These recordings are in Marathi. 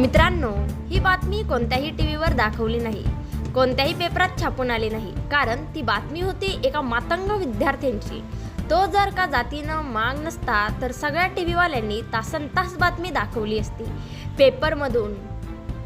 मित्रांनो ही बातमी कोणत्याही टी व्हीवर दाखवली नाही. कोणत्याही पेपरात छापून आली नाही. कारण ती बातमी होती एका मातंग विद्यार्थ्यांची. तो जर का जातीनं माग नसता तर सगळ्या टी व्हीवाल्यांनी तासन तास बातमी दाखवली असती. पेपरमधून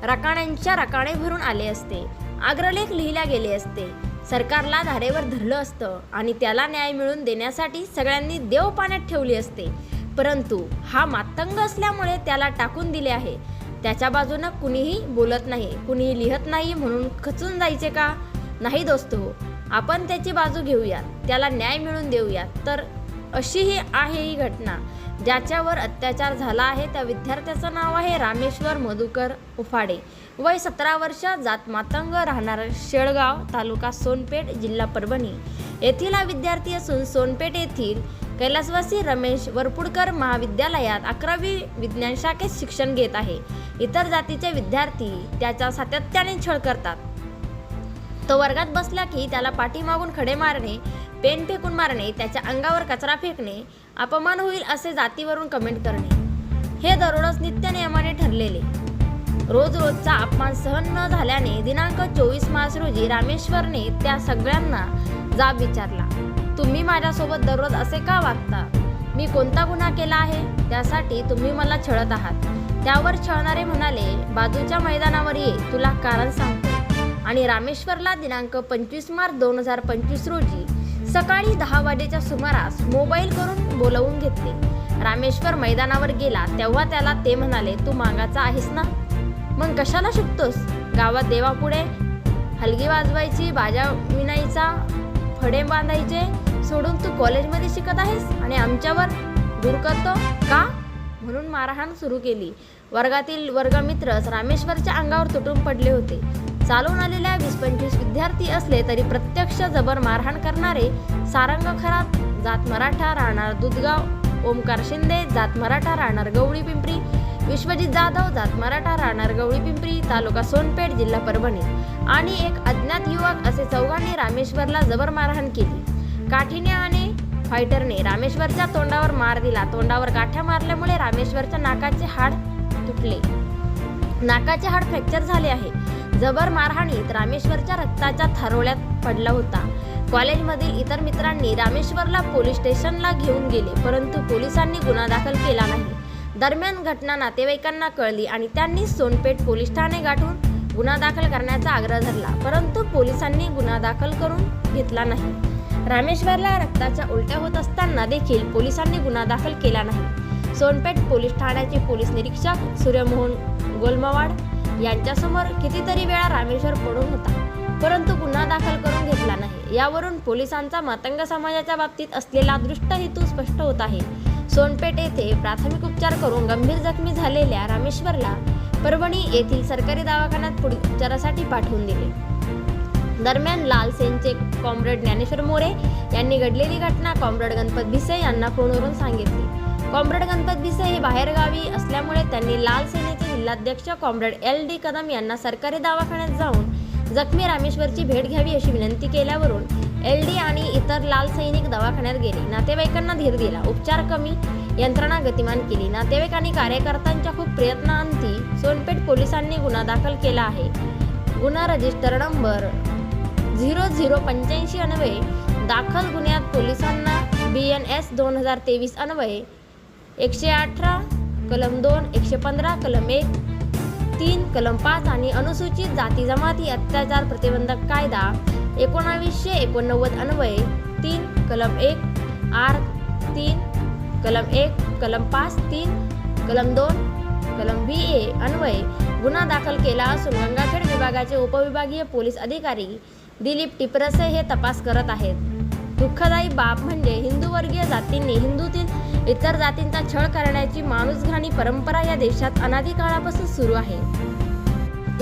रकाण्यांच्या रकाणे भरून आले असते. अग्रलेख लिहिल्या गेले असते. सरकारला धारेवर धरलं असतं आणि त्याला न्याय मिळवून देण्यासाठी सगळ्यांनी देव पाण्यात ठेवली असते. परंतु हा मातंग असल्यामुळे त्याला टाकून दिले आहे. त्याच्या बाजूनं कुणीही बोलत नाही कुणीही लिहत नाही म्हणून खचून जायचे का? नाही दोस्त हो. आपण त्याची बाजू घेऊयात त्याला न्याय मिळून देऊयात. तर अशी ही आहे ही घटना ज्याच्यावर अत्याचार झाला आहे त्या विद्यार्थ्याचं नाव आहे रामेश्वर मधुकर उफाडे. वय सतरा वर्ष जात मातंग राहणार शेळगाव तालुका सोनपेठ जिल्हा परभणी. येथील हा विद्यार्थी असून सोनपेठ येथील कैलासवासी रमेश वरपुडकर महाविद्यालयात अकरावी विज्ञान शाखेत शिक्षण घेत आहे. इतर जातीचे विद्यार्थी त्याचा सातत्याने छळ करतात. तो वर्गात बसला की त्याला पाठीमागून खडे मारणे पेन फेकून मारणे त्याच्या अंगावर कचरा फेकणे अपमान होईल असे जातीवरून कमेंट करणे. हे दररोज नित्य नियमाने ठरलेले. रोज रोजचा अपमान सहन न झाल्याने दिनांक चोवीस मार्च रोजी रामेश्वरने त्या सगळ्यांना जाब विचारला. तुम्ही माझ्यासोबत दररोज असे का वागता? मी कोणता गुन्हा केला आहे? त्यासाठी तुम्ही मला छळत आहात. त्यावर छळणारे म्हणाले बाजूच्या मैदानावर ये तुला कारण सांगतो. आणि रामेश्वरला दिनांक पंचवीस मार्च दोन हजार पंचवीस रोजी सकाळी दहा वाजेच्या सुमारास मोबाईल करून बोलवून घेतले. रामेश्वर मैदानावर गेला तेव्हा त्याला ते म्हणाले तू मागाचा आहेस ना? मग कशाला शिकतोस? गावात देवापुढे हलगी वाजवायची बाजा विणायचा फडे बांधायचे सोडून तू कॉलेजमध्ये शिकत आहेस आणि आमच्यावर दूर करतो का? म्हणून मारहाण सुरू केली. वर्गातील वर्गमित्रच रामेश्वरच्या अंगावर तुटून पडले होते. चालून आलेल्या वीस पंचवीस विद्यार्थी असले तरी प्रत्यक्ष जबर मारहाण करणारे सारंग खरात जात मराठा राहणार दुधगाव ओमकार शिंदे जात मराठा राहणार गवळी पिंपरी विश्वजित जाधव जात मराठा राहणार गवळी पिंपरी तालुका सोनपेठ जिल्हा परभणी. आणि एक अज्ञात युवक असे चौघांनी रामेश्वरला जबर मारहाण केली. काठीने आणि फायटरने रामेश्वरच्या तोंडावर मार दिला. तोंडावर गाठ्या मारल्यामुळे रामेश्वरच्या नाकाचे हाड तुटले. नाकाचे हाड फ्रॅक्चर झाले आहे. जबर मारहाणीत रामेश्वरच्या रक्ताच्या थारोळ्यात पडला होता. कॉलेजमधील इतर मित्रांनी रामेश्वरला पोलीस स्टेशनला घेऊन गेले परंतु पोलिसांनी गुन्हा दाखल केला नाही. दरम्यान घटना नातेवाईकांना कळली आणि त्यांनी सोनपेठ पोलीस ठाणे गाठून गुन्हा दाखल करण्याचा आग्रह धरला. परंतु पोलिसांनी गुन्हा दाखल करून घेतला नाही. रामेश्वरला रक्ताच्या उलट्या होत असताना देखील पोलिसांनी गुन्हा दाखल केला नाही. सोनपेठ पोलीस ठाण्याचे पोलीस निरीक्षक सूर्यमोहन गोलमवाड यांच्यासमोर कितीतरी वेळा रामेश्वर पडून होता. परंतु गुन्हा दाखल करून घेतला नाही. यावरून पोलिसांचा मातंग समाजाच्या बाबतीत असलेला दृष्ट हेतू स्पष्ट होत आहे. सोनपेठ येथे प्राथमिक उपचार करून गंभीर जखमी झालेल्या रामेश्वरला परभणी येथील सरकारी दवाखान्यात पुढील उपचारासाठी पाठवून दिले. दरम्यान लाल सेनचे कॉम्रेड ज्ञानेश्वर मोरे यांनी घडलेली घटना कॉम्रेड गणपत भिसे यांना फोनवरून सांगितली. कॉम्रेड गणपत भिसे हे बाहेरगावी असल्यामुळे त्यांनी लाल सेनेचे जिल्हाध्यक्ष कॉम्रेड एल डी कदम यांना सरकारी दवाखान्यात जाऊन जखमी रामेश्वरची भेट घ्यावी अशी विनंती केल्यावरून एल डी आणि इतर लाल सैनिक दवाखान्यात गेले. नातेवाईकांना धीर दिला. उपचार कमी यंत्रणा गतिमान केली. नातेवाईक आणि कार्यकर्त्यांच्या खूप प्रयत्नांती सोनपेठ पोलिसांनी गुन्हा दाखल केला आहे. गुन्हा रजिस्टर नंबर झिरो झिरो पंच्याऐंशी अन्वये दाखल गुन्ह्यात पोलिसांना बी एन एस दोन हजार तेवीस अन्वये एकशे अठरा कलम दोन एकशे पंधरा कलम एक तीन कलम पाच आणि अनुसूचित जाती जमाती अत्याचार प्रतिबंधक कायदा एकोणावीसशे एकोणनव्वद अन्वये तीन कलम एक आर तीन कलम एक कलम पाच तीन कलम दोन कलम बी ए अन्वये गुन्हा दाखल केला असून गंगाखेड विभागाचे उपविभागीय पोलीस अधिकारी दिलीप टिपरसे हे तपास करत आहेत. दुःखदायी बाब म्हणजे हिंदूवर्गीय जातींनी हिंदूतील इतर जातींचा छळ करण्याची माणूसघाणी परंपरा या देशात अनादी काळापासून सुरू आहे.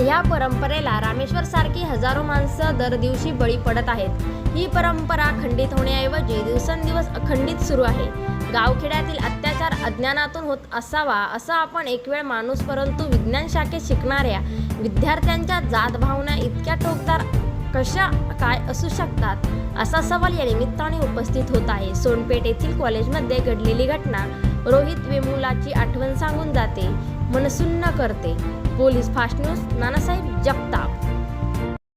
या परंपरेला रामेश्वर सारखी हजारो माणसं दर दिवशी बळी पडत आहेत. ही परंपरा खंडित होण्याऐवजी दिवसेंदिवस अखंडित सुरू आहे. गावखेड्यातील अत्याचार अज्ञानातून होत असावा असा आपण एक वेळ माणूस परंतु विज्ञान शाखेत शिकणाऱ्या विद्यार्थ्यांच्या जात भावना इतक्या टोकदार कशा काय असू शकतात? असा सवाल या निमित्ताने उपस्थित होत आहे. सोनपेठ येथील कॉलेजमध्ये घडलेली घटना रोहित वेमुलाची आठवण सांगून जाते मनसुन्न करते. Police fast news Nanasaheb Jagtap.